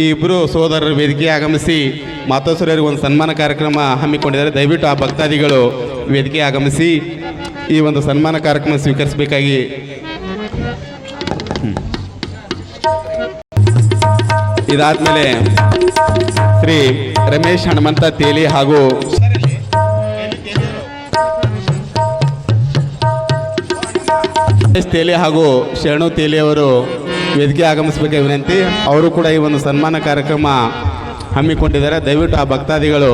ಈ ಇಬ್ಬರು ಸೋದರರು ವೇದಿಕೆ ಆಗಮಿಸಿ ಮಾತೋಶ್ವರರಿಗೆ ಒಂದು ಸನ್ಮಾನ ಕಾರ್ಯಕ್ರಮ ಹಮ್ಮಿಕೊಂಡಿದ್ದಾರೆ. ದಯವಿಟ್ಟು ಆ ಭಕ್ತಾದಿಗಳು ವೇದಿಕೆ ಆಗಮಿಸಿ ಈ ಒಂದು ಸನ್ಮಾನ ಕಾರ್ಯಕ್ರಮ ಸ್ವೀಕರಿಸಬೇಕಾಗಿ. ಇದಾದ್ಮೇಲೆ ಶ್ರೀ ರಮೇಶ್ ಹನುಮಂತ ತೇಲಿ ಹಾಗೂ ರಮೇಶ್ ತೇಲಿ ಹಾಗೂ ಶರಣು ತೇಲಿ ಅವರು ವೇದಿಕೆ ಆಗಮಿಸಬೇಕೆ ವಿನಂತಿ. ಅವರು ಕೂಡ ಈ ಒಂದು ಸನ್ಮಾನ ಕಾರ್ಯಕ್ರಮ ಹಮ್ಮಿಕೊಂಡಿದ್ದಾರೆ. ದಯವಿಟ್ಟು ಆ ಭಕ್ತಾದಿಗಳು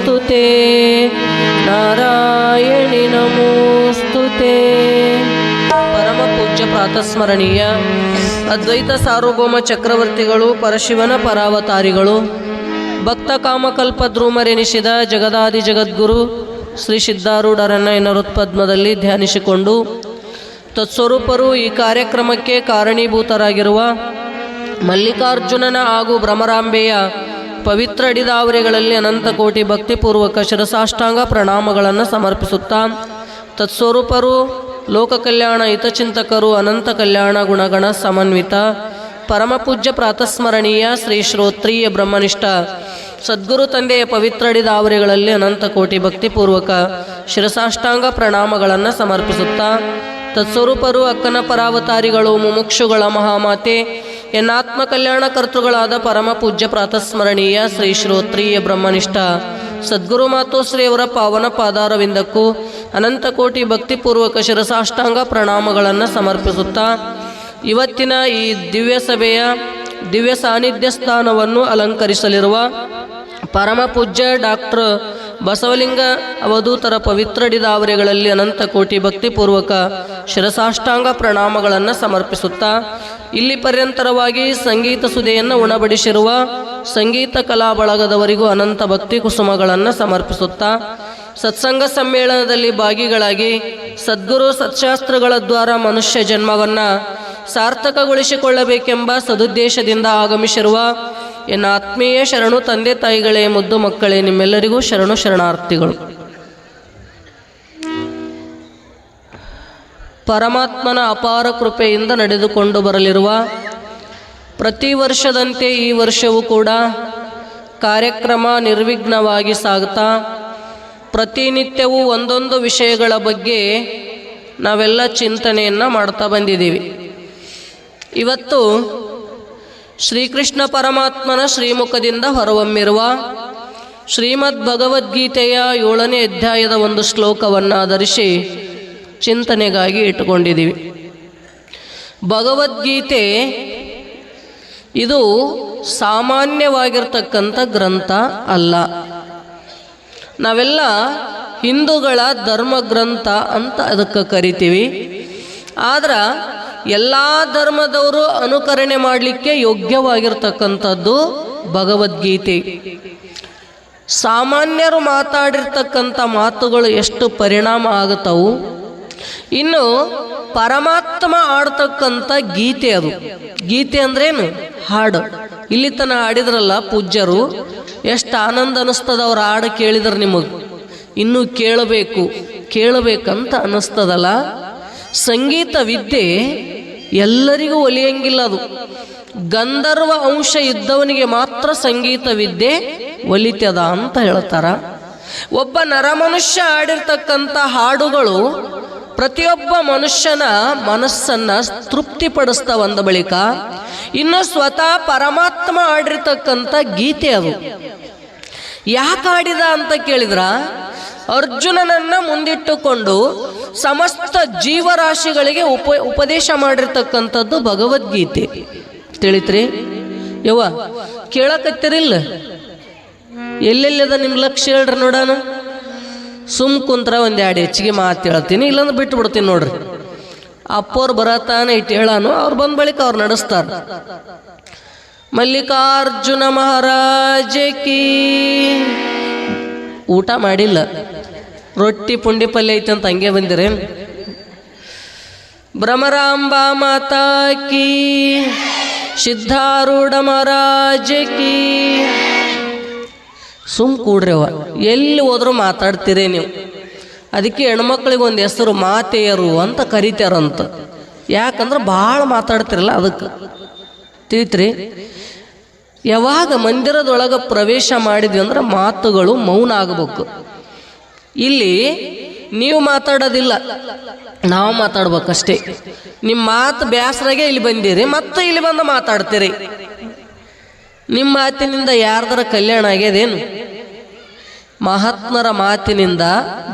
ಸ್ತುತೆ ते ಪರಮ ಪೂಜ್ಯ ಪ್ರಾತಸ್ಮರಣೀಯ. ಅದ್ವೈತ ಸಾರ್ವಭೌಮ ಚಕ್ರವರ್ತಿಗಳು, ಪರಶಿವನ ಪರಾವತಾರಿಗಳು, ಭಕ್ತ ಕಾಮಕಲ್ಪ ಧ್ರುಮರೆನಿಸಿದ ಜಗದಾದಿ ಜಗದ್ಗುರು ಶ್ರೀ ಸಿದ್ಧಾರೂಢರನ್ನ ಎನರುತ್ಪದ್ಮದಲ್ಲಿ ಧ್ಯಾನಿಸಿಕೊಂಡು, ತತ್ಸ್ವರೂಪರು ಈ ಕಾರ್ಯಕ್ರಮಕ್ಕೆ ಕಾರಣೀಭೂತರಾಗಿರುವ ಮಲ್ಲಿಕಾರ್ಜುನನ ಹಾಗೂ ಭ್ರಮರಾಂಬೆಯ ಪವಿತ್ರ ಅಡಿದಾವರೆಗಳಲ್ಲಿ ಅನಂತ ಕೋಟಿ ಭಕ್ತಿಪೂರ್ವಕ ಶಿರಸಾಷ್ಟಾಂಗ ಪ್ರಣಾಮಗಳನ್ನು ಸಮರ್ಪಿಸುತ್ತಾ, ತತ್ಸ್ವರೂಪರು, ಲೋಕ ಕಲ್ಯಾಣ ಹಿತಚಿಂತಕರು, ಅನಂತ ಕಲ್ಯಾಣ ಗುಣಗಣ ಸಮನ್ವಿತ ಪರಮಪೂಜ್ಯ ಪ್ರಾತಸ್ಮರಣೀಯ ಶ್ರೀ ಶ್ರೋತ್ರಿಯ ಬ್ರಹ್ಮನಿಷ್ಠ, ಸದ್ಗುರು ತಂದೆಯ ಪವಿತ್ರ ಅಡಿದಾವರೆಗಳಲ್ಲಿ ಅನಂತ ಕೋಟಿ ಭಕ್ತಿಪೂರ್ವಕ ಶಿರಸಾಷ್ಟಾಂಗ ಪ್ರಣಾಮಗಳನ್ನು ಸಮರ್ಪಿಸುತ್ತಾ, ತತ್ಸ್ವರೂಪರು ಅಕ್ಕನ ಪರಾವತಾರಿಗಳು, ಮುಮುಕ್ಷುಗಳ ಮಹಾಮಾತೆ ಎನ್ನಾತ್ಮ ಕಲ್ಯಾಣ ಕರ್ತೃಗಳಾದ ಪರಮ ಪೂಜ್ಯ ಪ್ರಾತಸ್ಮರಣೀಯ ಶ್ರೀ ಶ್ರೋತ್ರಿಯ ಬ್ರಹ್ಮನಿಷ್ಠ ಸದ್ಗುರು ಮಾತೋಶ್ರೀಯವರ ಪಾವನ ಪಾದಾರವಿಂದಕ್ಕೂ ಅನಂತ ಕೋಟಿ ಭಕ್ತಿಪೂರ್ವಕ ಶಿರಸಾಷ್ಟಾಂಗ ಪ್ರಣಾಮಗಳನ್ನು ಸಮರ್ಪಿಸುತ್ತಾ ಇವತ್ತಿನ ಈ ದಿವ್ಯ ಸಭೆಯ ದಿವ್ಯ ಸಾನ್ನಿಧ್ಯ ಸ್ಥಾನವನ್ನು ಅಲಂಕರಿಸಲಿರುವ ಪರಮ ಪೂಜ್ಯ ಡಾಕ್ಟರ್ ಬಸವಲಿಂಗ ಅವಧೂತರ ಪವಿತ್ರ ಡಿದಾವರಿಗಳಲ್ಲಿ ಅನಂತ ಕೋಟಿ ಭಕ್ತಿಪೂರ್ವಕ ಶಿರಸಾಷ್ಟಾಂಗ ಪ್ರಣಾಮಗಳನ್ನು ಸಮರ್ಪಿಸುತ್ತಾ ಇಲ್ಲಿ ಪರ್ಯಂತರವಾಗಿ ಸಂಗೀತ ಸುದೆಯನ್ನು ಉಣಬಡಿಸಿರುವ ಸಂಗೀತ ಕಲಾ ಬಳಗದವರಿಗೂ ಅನಂತ ಭಕ್ತಿ ಕುಸುಮಗಳನ್ನು ಸಮರ್ಪಿಸುತ್ತಾ ಸತ್ಸಂಗ ಸಮ್ಮೇಳನದಲ್ಲಿ ಭಾಗಿಗಳಾಗಿ ಸದ್ಗುರು ಸತ್ಶಾಸ್ತ್ರಗಳ ದ್ವಾರ ಮನುಷ್ಯ ಜನ್ಮವನ್ನು ಸಾರ್ಥಕಗೊಳಿಸಿಕೊಳ್ಳಬೇಕೆಂಬ ಸದುದ್ದೇಶದಿಂದ ಆಗಮಿಸಿರುವ ಎನ್ನ ಆತ್ಮೀಯ ಶರಣು ತಂದೆ ತಾಯಿಗಳೇ ಮುದ್ದು ಮಕ್ಕಳೇ ನಿಮ್ಮೆಲ್ಲರಿಗೂ ಶರಣು ಶರಣಾರ್ಥಿಗಳು. ಪರಮಾತ್ಮನ ಅಪಾರ ಕೃಪೆಯಿಂದ ನಡೆದುಕೊಂಡು ಬರಲಿರುವ ಪ್ರತಿ ವರ್ಷದಂತೆ ಈ ವರ್ಷವೂ ಕೂಡ ಕಾರ್ಯಕ್ರಮ ನಿರ್ವಿಘ್ನವಾಗಿ ಸಾಗುತ್ತಾ ಪ್ರತಿನಿತ್ಯವೂ ಒಂದೊಂದು ವಿಷಯಗಳ ಬಗ್ಗೆ ನಾವೆಲ್ಲ ಚಿಂತನೆಯನ್ನು ಮಾಡ್ತಾ ಬಂದಿದ್ದೀವಿ. ಇವತ್ತು ಶ್ರೀಕೃಷ್ಣ ಪರಮಾತ್ಮನ ಶ್ರೀಮುಖದಿಂದ ಹೊರಹೊಮ್ಮಿರುವ ಶ್ರೀಮದ್ ಭಗವದ್ಗೀತೆಯ ಏಳನೇ ಅಧ್ಯಾಯದ ಒಂದು ಶ್ಲೋಕವನ್ನು ಆಧರಿಸಿ ಚಿಂತನೆಗಾಗಿ ಇಟ್ಟುಕೊಂಡಿದ್ದೀವಿ. ಭಗವದ್ಗೀತೆ ಇದು ಸಾಮಾನ್ಯವಾಗಿರ್ತಕ್ಕಂಥ ಗ್ರಂಥ ಅಲ್ಲ. ನಾವೆಲ್ಲ ಹಿಂದೂಗಳ ಧರ್ಮ ಗ್ರಂಥ ಅಂತ ಅದಕ್ಕೆ ಕರಿತೀವಿ. ಆದ್ರೆ ಎಲ್ಲ ಧರ್ಮದವರು ಅನುಕರಣೆ ಮಾಡಲಿಕ್ಕೆ ಯೋಗ್ಯವಾಗಿರ್ತಕ್ಕಂಥದ್ದು ಭಗವದ್ಗೀತೆ. ಸಾಮಾನ್ಯರು ಮಾತಾಡಿರ್ತಕ್ಕಂಥ ಮಾತುಗಳು ಎಷ್ಟು ಪರಿಣಾಮ ಆಗುತ್ತವು? ಇನ್ನು ಪರಮಾತ್ಮ ಆಡ್ತಕ್ಕಂಥ ಗೀತೆ ಅದು. ಗೀತೆ ಅಂದ್ರೇನು? ಹಾಡು. ಇಲ್ಲಿ ತನ ಹಾಡಿದ್ರಲ್ಲ ಪೂಜ್ಯರು, ಎಷ್ಟು ಆನಂದ ಅನಿಸ್ತದ ಅವ್ರ ಹಾಡು ಕೇಳಿದ್ರೆ ನಿಮಗೆ. ಇನ್ನೂ ಕೇಳಬೇಕು, ಕೇಳಬೇಕಂತ ಅನಿಸ್ತದಲ್ಲ. ಸಂಗೀತ ವಿದ್ಯೆ ಎಲ್ಲರಿಗೂ ಒಲಿಯಂಗಿಲ್ಲ ಅದು. ಗಂಧರ್ವ ಅಂಶ ಇದ್ದವನಿಗೆ ಮಾತ್ರ ಸಂಗೀತ ವಿದ್ಯೆ ಒಲಿತದ ಅಂತ ಹೇಳ್ತಾರ. ಒಬ್ಬ ನರಮನುಷ್ಯ ಆಡಿರ್ತಕ್ಕಂಥ ಹಾಡುಗಳು ಪ್ರತಿಯೊಬ್ಬ ಮನುಷ್ಯನ ಮನಸ್ಸನ್ನ ತೃಪ್ತಿಪಡಿಸ್ತಾ ಒಂದ ಬಳಿಕ ಇನ್ನು ಸ್ವತಃ ಪರಮಾತ್ಮ ಆಡಿರ್ತಕ್ಕಂಥ ಗೀತೆ ಅದು. ಯಾಕೆ ಆಡಿದ ಅಂತ ಕೇಳಿದ್ರ? ಅರ್ಜುನನನ್ನ ಮುಂದಿಟ್ಟುಕೊಂಡು ಸಮಸ್ತ ಜೀವರಾಶಿಗಳಿಗೆ ಉಪ, ಉಪದೇಶ ಮಾಡಿರ್ತಕ್ಕಂಥದ್ದು ಭಗವದ್ಗೀತೆ. ತಿಳಿತ್ರಿ? ಯವ್ವ, ಕೇಳಕತ್ತಿರಿಲ್ಲ. ಎಲ್ಲೆಲ್ಲದ ನಿಮ್ಮ ಲಕ್ಷ್ಯ ಹೇಳ್ರಿ ನೋಡೋಣ ಸುಮ್ ಕುಂತ್ರ ಒಂದು ಎರಡು ಹೆಚ್ಚಿಗೆ ಮಾತು ಹೇಳ್ತೀನಿ, ಇಲ್ಲಂದ್ರೆ ಬಿಟ್ಟು ಬಿಡ್ತೀನಿ ನೋಡ್ರಿ. ಅಪ್ಪೋರು ಬರತಾನೆ ಇಟ್ಟು ಹೇಳಾನು, ಅವ್ರು ಬಂದ ಬಳಿಕ ಅವ್ರು ನಡೆಸ್ತಾರ. ಮಲ್ಲಿಕಾರ್ಜುನ ಮಹಾರಾಜ ಕೀ. ಊಟ ಮಾಡಿಲ್ಲ. ರೊಟ್ಟಿ ಪುಂಡಿ ಪಲ್ಯ ಐತೆ ಅಂತ ಹಂಗೆ ಬಂದಿರಿ. ಭ್ರಮರಾಂಬ ಮಾತಾ ಕೀ. ಸಿದ್ಧಾರೂಢ ಮಹಾರಾಜ ಸುಮ್ ಕೂಡ್ರವ ಎಲ್ಲಿ ಹೋದ್ರೂ ಮಾತಾಡ್ತೀರಿ ನೀವು. ಅದಕ್ಕೆ ಹೆಣ್ಮಕ್ಳಿಗೆ ಒಂದು ಹೆಸರು ಮಾತೆಯರು ಅಂತ ಕರಿತಾರಂತ. ಯಾಕಂದ್ರೆ ಭಾಳ ಮಾತಾಡ್ತಿರಲ್ಲ ಅದಕ್ಕೆ. ತಿಳಿತ್ರಿ. ಯಾವಾಗ ಮಂದಿರದೊಳಗೆ ಪ್ರವೇಶ ಮಾಡಿದ್ವಿ ಅಂದ್ರೆ ಮಾತುಗಳು ಮೌನ ಆಗಬೇಕು. ಇಲ್ಲಿ ನೀವು ಮಾತಾಡೋದಿಲ್ಲ. ನಾವು ಮಾತಾಡ್ಬೇಕಷ್ಟೇ. ನಿಮ್ಮ ಮಾತು ಬ್ಯಾಸರಾಗೆ ಇಲ್ಲಿ ಬಂದಿರಿ, ಮತ್ತೆ ಇಲ್ಲಿ ಬಂದು ಮಾತಾಡ್ತೀರಿ. ನಿಮ್ಮ ಮಾತಿನಿಂದ ಯಾರ್ದರ ಕಲ್ಯಾಣ ಆಗ್ಯದೇನು? ಮಹಾತ್ಮರ ಮಾತಿನಿಂದ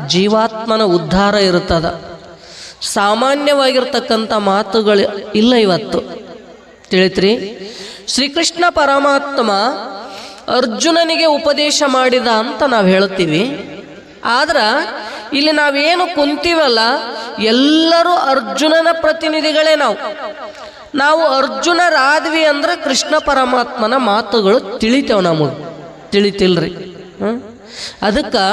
ಜೀವಾತ್ಮನ ಉದ್ಧಾರ ಇರುತ್ತದ. ಸಾಮಾನ್ಯವಾಗಿರ್ತಕ್ಕಂಥ ಮಾತುಗಳು ಇಲ್ಲ ಇವತ್ತು. ತಿಳಿತ್ರಿ. ಶ್ರೀಕೃಷ್ಣ ಪರಮಾತ್ಮ ಅರ್ಜುನನಿಗೆ ಉಪದೇಶ ಮಾಡಿದ ಅಂತ ನಾವು ಹೇಳ್ತೀವಿ. ಆದ್ರೆ ಇಲ್ಲಿ ನಾವೇನು ಕುಂತೀವಲ್ಲ, ಎಲ್ಲರೂ ಅರ್ಜುನನ ಪ್ರತಿನಿಧಿಗಳೇ ನಾವು. ನಾವು ಅರ್ಜುನರಾದ್ವಿ ಅಂದ್ರೆ ಕೃಷ್ಣ ಪರಮಾತ್ಮನ ಮಾತುಗಳು ತಿಳಿತೇವೆ ನಮಗೆ. ತಿಳಿತಿಲ್ರಿ? ಅದಕ್ಕೆ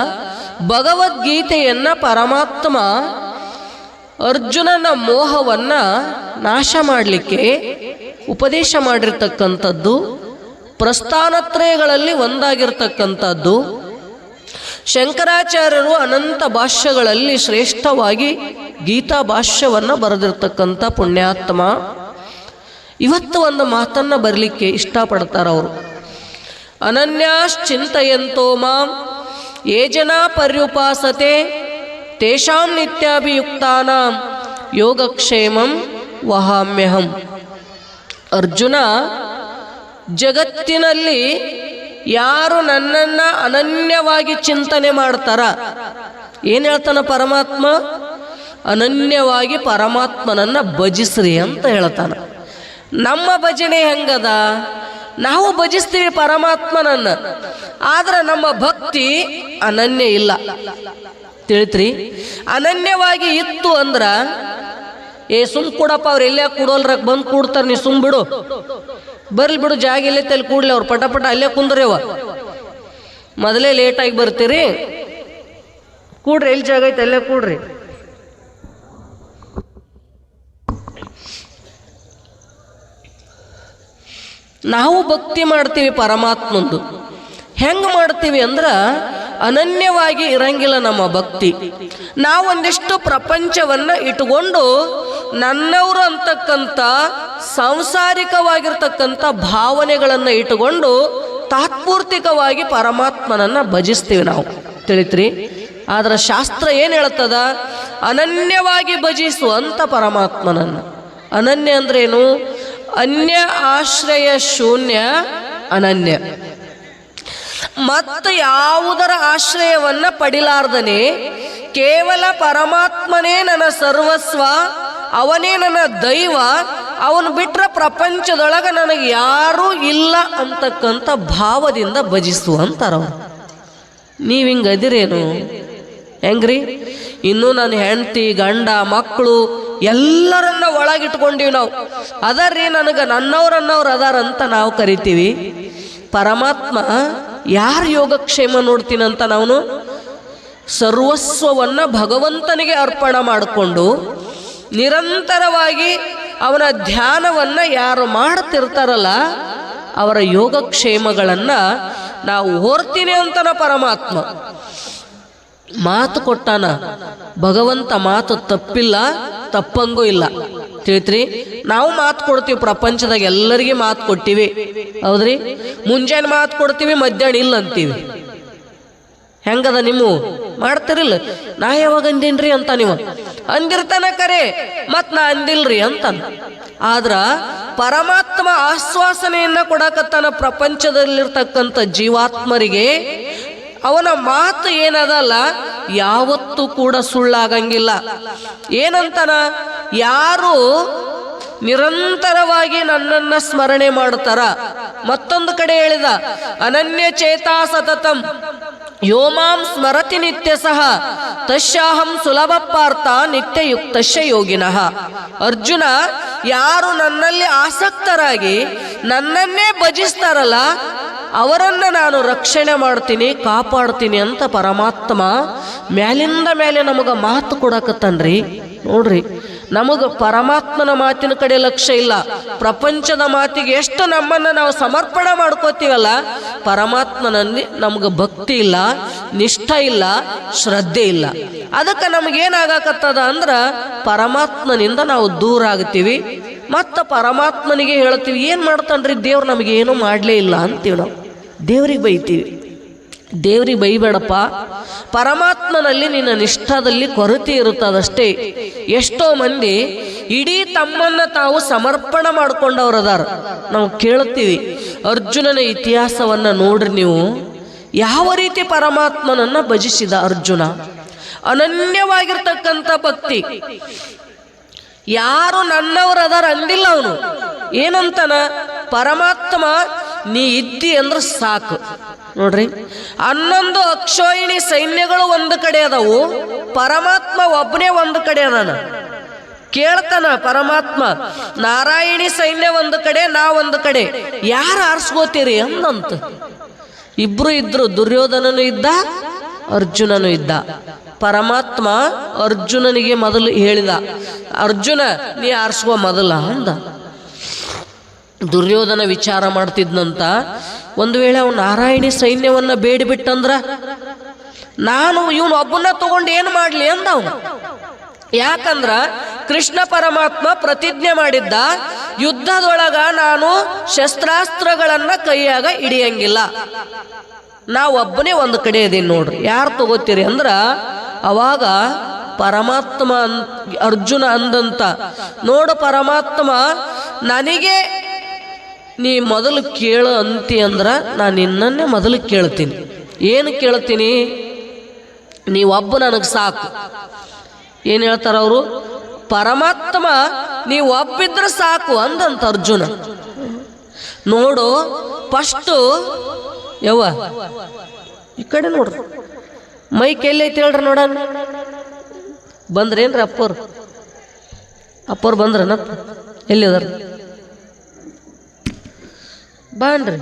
ಭಗವದ್ಗೀತೆಯನ್ನು ಪರಮಾತ್ಮ ಅರ್ಜುನನ ಮೋಹವನ್ನ ನಾಶ ಮಾಡಲಿಕ್ಕೆ ಉಪದೇಶ ಮಾಡಿರ್ತಕ್ಕಂಥದ್ದು, ಪ್ರಸ್ಥಾನತ್ರಯಗಳಲ್ಲಿ ಒಂದಾಗಿರ್ತಕ್ಕಂಥದ್ದು ಶಂಕರಾಚಾರ್ಯರು ಅನಂತ ಭಾಷ್ಯಗಳಲ್ಲಿ ಶ್ರೇಷ್ಠವಾಗಿ ಗೀತಾ ಭಾಷ್ಯವನ್ನು ಬರೆದಿರ್ತಕ್ಕಂಥ ಪುಣ್ಯಾತ್ಮ. ಇವತ್ತು ಒಂದು ಮಾತನ್ನು ಬರಲಿಕ್ಕೆ ಇಷ್ಟಪಡ್ತಾರೆ ಅವರು. ಅನನ್ಯಾಶ್ಚಿಂತೆಯಂತೋ ಮಾಂ, ಯೇ ಜನ ಪರ್ಯುಪಾಸತೆ, ತೇಷಾಂ ನಿತ್ಯಾಭಿಯುಕ್ತಾನಾಂ, ಯೋಗಕ್ಷೇಮಂ ವಹಾಮ್ಯಹಂ. ಅರ್ಜುನ ಜಗತ್ತಿನಲ್ಲಿ ಯಾರು ನನ್ನನ್ನು ಅನನ್ಯವಾಗಿ ಚಿಂತನೆ ಮಾಡ್ತಾರ? ಏನು ಹೇಳ್ತಾನ ಪರಮಾತ್ಮ? ಅನನ್ಯವಾಗಿ ಪರಮಾತ್ಮನನ್ನ ಭಜಿಸ್ರಿ ಅಂತ ಹೇಳ್ತಾನ. ನಮ್ಮ ಭಜನೆ ಹೆಂಗದ? ನಾವು ಭಜಿಸ್ತೀವಿ ಪರಮಾತ್ಮನನ್ನ. ಆದ್ರೆ ನಮ್ಮ ಭಕ್ತಿ ಅನನ್ಯ ಇಲ್ಲ. ತಿಳಿತ್ರಿ. ಅನನ್ಯವಾಗಿ ಇತ್ತು ಅಂದ್ರ, ಏ ಸುಮ್ ಕೂಡಪ್ಪ ಅವ್ರು ಎಲ್ಲೇ ಕೊಡೋಲ್ರಕ್ಕೆ ಬಂದು ಕೂಡ್ತಾರೆ ನೀ ಸುಮ್ ಬಿಡು. ಬರ್ಲಿ ಬಿಡು, ಜಾಗ ಇಲ್ಲೇ ತಲೆ ಕೂಡ್ಲಿ ಅವ್ರು ಪಟ ಪಟ ಅಲ್ಲೇ ಕುಂದ್ರೆ ಮೊದಲೇ ಲೇಟಾಗಿ ಬರ್ತೀರಿ. ಕೂಡ್ರಿ, ಎಲ್ಲಿ ಜಾಗ ಐತೆ ಅಲ್ಲೇ ಕೂಡ್ರಿ. ನಾವು ಭಕ್ತಿ ಮಾಡ್ತೀವಿ ಪರಮಾತ್ಮಂದು. ಹೆಂಗೆ ಮಾಡ್ತೀವಿ ಅಂದ್ರೆ ಅನನ್ಯವಾಗಿ ಇರಂಗಿಲ್ಲ ನಮ್ಮ ಭಕ್ತಿ. ನಾವೊಂದಿಷ್ಟು ಪ್ರಪಂಚವನ್ನ ಇಟ್ಕೊಂಡು ನನ್ನವರು ಅಂತಕ್ಕಂಥ ಸಾಂಸಾರಿಕವಾಗಿರ್ತಕ್ಕಂಥ ಭಾವನೆಗಳನ್ನು ಇಟ್ಟುಕೊಂಡು ತಾತ್ಪೂರ್ತಿಕವಾಗಿ ಪರಮಾತ್ಮನನ್ನು ಭಜಿಸ್ತೀವಿ ನಾವು. ತಿಳಿತ್ರಿ? ಆದರೆ ಶಾಸ್ತ್ರ ಏನು ಹೇಳ್ತದ? ಅನನ್ಯವಾಗಿ ಭಜಿಸುವಂತ ಪರಮಾತ್ಮನನ್ನು. ಅನನ್ಯ ಅಂದ್ರೇನು? ಅನ್ಯ ಆಶ್ರಯ ಶೂನ್ಯ ಅನನ್ಯ. ಮತ್ತು ಯಾವುದರ ಆಶ್ರಯವನ್ನ ಪಡಿಲಾರ್ದನೆ ಕೇವಲ ಪರಮಾತ್ಮನೇ ನನ್ನ ಸರ್ವಸ್ವ ಅವನೇ ನನ್ನ ದೈವ, ಅವನು ಬಿಟ್ಟರೆ ಪ್ರಪಂಚದೊಳಗೆ ನನಗೆ ಯಾರೂ ಇಲ್ಲ ಅಂತಕ್ಕಂಥ ಭಾವದಿಂದ ಭಜಿಸುವಂತಾರ ಅವ್ರು. ನೀವು ಹಿಂಗೆ ಅದಿರೇನು? ಹೆಂಗ್ರಿ? ಇನ್ನು ನನ್ನ ಹೆಂಡತಿ, ಗಂಡ ಮಕ್ಕಳು ಎಲ್ಲರನ್ನ ಒಳಗಿಟ್ಕೊಂಡೀವಿ ನಾವು. ಅದರ್ರಿ ನನಗೆ ನನ್ನವ್ರನ್ನವ್ರು ಅದಾರಂತ ನಾವು ಕರಿತೀವಿ. ಪರಮಾತ್ಮ ಯಾರು ಯೋಗಕ್ಷೇಮ ನೋಡ್ತೀನಂತ ನಾವು ಸರ್ವಸ್ವವನ್ನು ಭಗವಂತನಿಗೆ ಅರ್ಪಣೆ ಮಾಡಿಕೊಂಡು ನಿರಂತರವಾಗಿ ಅವನ ಧ್ಯಾನವನ್ನು ಯಾರು ಮಾಡ್ತಿರ್ತಾರಲ್ಲ, ಅವರ ಯೋಗಕ್ಷೇಮಗಳನ್ನು ನಾವು ಹೊರ್ತೀನಿ ಅಂತನ ಪರಮಾತ್ಮ. ಮಾತು ಕೊಟ್ಟಾನ, ಭಗವಂತ ಮಾತು ತಪ್ಪಿಲ್ಲ, ತಪ್ಪಂಗೂ ಇಲ್ಲ. ತಿಳಿತ್ರಿ, ನಾವು ಮಾತು ಕೊಡ್ತೀವಿ, ಪ್ರಪಂಚದಾಗ ಎಲ್ಲರಿಗೆ ಮಾತು ಕೊಟ್ಟಿವಿ. ಹೌದ್ರಿ? ಮುಂಜಾನೆ ಮಾತು ಕೊಡ್ತೀವಿ, ಮಧ್ಯಾಹ್ನ ಇಲ್ಲ ಅಂತೀವಿ. ಹೆಂಗದ ನಿಮ್ಮ? ಮಾಡ್ತಿರಲ್ಲ. ನಾ ಯಾವಾಗ ಅಂದಿನ್ರಿ ಅಂತ ನೀವು. ಅಂದಿರ್ತಾನ ಕರೆ, ಮತ್ ನಾ ಅಂದಿಲ್ರಿ ಅಂತ ಆದ್ರ ಪರಮಾತ್ಮ ಆಶ್ವಾಸನೆಯನ್ನ ಕೊಡಕತ್ತಾನ ಪ್ರಪಂಚದಲ್ಲಿರ್ತಕ್ಕಂಥ ಜೀವಾತ್ಮರಿಗೆ ಅವನ ಮಾತು ಏನದಲ್ಲ, ಯಾವತ್ತೂ ಕೂಡ ಸುಳ್ಳಾಗಂಗಿಲ್ಲ. ಏನಂತಾನ? ಯಾರು ನಿರಂತರವಾಗಿ ನನ್ನನ್ನ ಸ್ಮರಣೆ ಮಾಡ್ತಾರ? ಮತ್ತೊಂದು ಕಡೆ ಹೇಳಿದ, ಅನನ್ಯ ಚೇತಾ ಸತತಂ. ಯೋ ಮಾಂ ಸ್ಮರತಿ ನಿತ್ಯ ಸಹ. ತಸ್ಯಾಹಂ ಸುಲಭ ಪಾರ್ಥ ನಿತ್ಯಯುಕ್ತಶ್ಯ ಯೋಗಿನಃ. ಅರ್ಜುನ, ಯಾರು ನನ್ನಲ್ಲಿ ಆಸಕ್ತರಾಗಿ ನನ್ನನ್ನೇ ಭಜಿಸ್ತಾರಲ್ಲ, ಅವರನ್ನ ನಾನು ರಕ್ಷಣೆ ಮಾಡ್ತೀನಿ, ಕಾಪಾಡ್ತೀನಿ ಅಂತ ಪರಮಾತ್ಮ ಮ್ಯಾಲಿಂದ ಮೇಲೆ ನಮಗೆ ಮಾತು ಕೊಡಕತ್ತನ್ರಿ. ನೋಡ್ರಿ ನಮಗೆ ಪರಮಾತ್ಮನ ಮಾತಿನ ಕಡೆ ಲಕ್ಷ್ಯ ಇಲ್ಲ. ಪ್ರಪಂಚದ ಮಾತಿಗೆ ಎಷ್ಟು ನಮ್ಮನ್ನು ನಾವು ಸಮರ್ಪಣೆ ಮಾಡ್ಕೋತೀವಲ್ಲ ಪರಮಾತ್ಮನಲ್ಲಿ ನಮ್ಗೆ ಭಕ್ತಿ ಇಲ್ಲ, ನಿಷ್ಠ ಇಲ್ಲ, ಶ್ರದ್ಧೆ ಇಲ್ಲ. ಅದಕ್ಕೆ ನಮಗೇನಾಗಕತ್ತದ ಅಂದ್ರೆ ಪರಮಾತ್ಮನಿಂದ ನಾವು ದೂರ ಆಗ್ತೀವಿ. ಮತ್ತು ಪರಮಾತ್ಮನಿಗೆ ಹೇಳ್ತೀವಿ, ಏನು ಮಾಡ್ತಾನ್ರಿ ದೇವ್ರು ನಮಗೇನು ಮಾಡಲೇ ಇಲ್ಲ ಅಂತೀವಿ ನಾವು. ದೇವ್ರಿಗೆ ಬೈತೀವಿ. ದೇವ್ರಿಗೆ ಬೈಬೇಡಪ್ಪ. ಪರಮಾತ್ಮನಲ್ಲಿ ನಿನ್ನ ನಿಷ್ಠಾದಲ್ಲಿ ಕೊರತೆ ಇರುತ್ತದಷ್ಟೇ ಎಷ್ಟೋ ಮಂದಿ ಇಡೀ ತಮ್ಮನ್ನ ತಾವು ಸಮರ್ಪಣ ಮಾಡ್ಕೊಂಡವ್ರದಾರ ನಾವು ಕೇಳುತ್ತೀವಿ ಅರ್ಜುನನ ಇತಿಹಾಸವನ್ನ ನೋಡ್ರಿ ನೀವು. ಯಾವ ರೀತಿ ಪರಮಾತ್ಮನನ್ನ ಭಜಿಸಿದ ಅರ್ಜುನ? ಅನನ್ಯವಾಗಿರ್ತಕ್ಕಂಥ ಭಕ್ತಿ. ಯಾರು ನನ್ನವರದಾರ ಅಂದಿಲ್ಲ ಅವನು. ಏನಂತನ? ಪರಮಾತ್ಮ ನೀ ಇದ್ದಿ ಅಂದ್ರೆ ಸಾಕು. ನೋಡ್ರಿ, ಹನ್ನೊಂದು ಅಕ್ಷೋಹಿಣಿ ಸೈನ್ಯಗಳು ಒಂದು ಕಡೆ ಅದಾವು, ಪರಮಾತ್ಮ ಒಬ್ಬನೇ ಒಂದು ಕಡೆ ಅದಾನ. ಕೇಳ್ತಾನ ಪರಮಾತ್ಮ, ನಾರಾಯಣಿ ಸೈನ್ಯ ಒಂದು ಕಡೆ, ನಾ ಒಂದು ಕಡೆ. ಯಾರು ಆರಿಸ್ಕೋತೀರಿ ಅಂದಂತ ಇಬ್ರು ಇದ್ರು, ದುರ್ಯೋಧನನು ಇದ್ದ, ಅರ್ಜುನನು ಇದ್ದ. ಪರಮಾತ್ಮ ಅರ್ಜುನನಿಗೆ ಮೊದಲು ಹೇಳಿದ, ಅರ್ಜುನ, ನೀ ಆರಿಸ್ಕೋ ಮೊದಲ, ಅಂದ. ದುರ್ಯೋಧನ ವಿಚಾರ ಮಾಡ್ತಿದ್ನಂತ ಒಂದು ವೇಳೆ ಅವನು ನಾರಾಯಣಿ ಸೈನ್ಯವನ್ನ ಬೇಡಿಬಿಟ್ಟಂದ್ರ ನಾನು ಇವನು ಒಬ್ಬನ ತಗೊಂಡು ಏನು ಮಾಡಲಿ ಅಂದ ಅವನು ಯಾಕಂದ್ರ ಕೃಷ್ಣ ಪರಮಾತ್ಮ ಪ್ರತಿಜ್ಞೆ ಮಾಡಿದ್ದ ಯುದ್ಧದೊಳಗ ನಾನು ಶಸ್ತ್ರಾಸ್ತ್ರಗಳನ್ನ ಕೈಯಾಗ ಹಿಡಿಯಂಗಿಲ್ಲ. ನಾ ಒಬ್ಬನೇ ಒಂದು ಕಡೆ ಇದೀನಿ ನೋಡ್ರಿ. ಯಾರು ತಗೋತೀರಿ ಅಂದ್ರ ಅವಾಗ ಪರಮಾತ್ಮ ಅರ್ಜುನ ಅಂದಂತ. ನೋಡು ಪರಮಾತ್ಮ, ನನಗೆ ನೀ ಮೊದಲು ಕೇಳು ಅಂತಿ ಅಂದ್ರೆ ನಾನು ನಿನ್ನನ್ನೇ ಮೊದಲು ಕೇಳ್ತೀನಿ. ಏನು ಕೇಳ್ತೀನಿ? ನೀವೊಬ್ಬ ನನಗೆ ಸಾಕು. ಏನು ಹೇಳ್ತಾರ ಅವರು? ಪರಮಾತ್ಮ ನೀವು ಒಬ್ಬಿದ್ರೆ ಸಾಕು ಅಂದಂತ ಅರ್ಜುನ. ನೋಡು ಫಸ್ಟು ಯವ್ವ? ಈ ಕಡೆ ನೋಡ್ರಿ ಮೈ ಐತಿ ಹೇಳ್ರಿ ನೋಡಣ ಬಂದ್ರೇನ್ರಿ ಅಪ್ಪರು ಅಪ್ಪರು ಬಂದ್ರನಪ್ಪ? ಎಲ್ಲಿದಾರ? ಬಾನ್ರಿ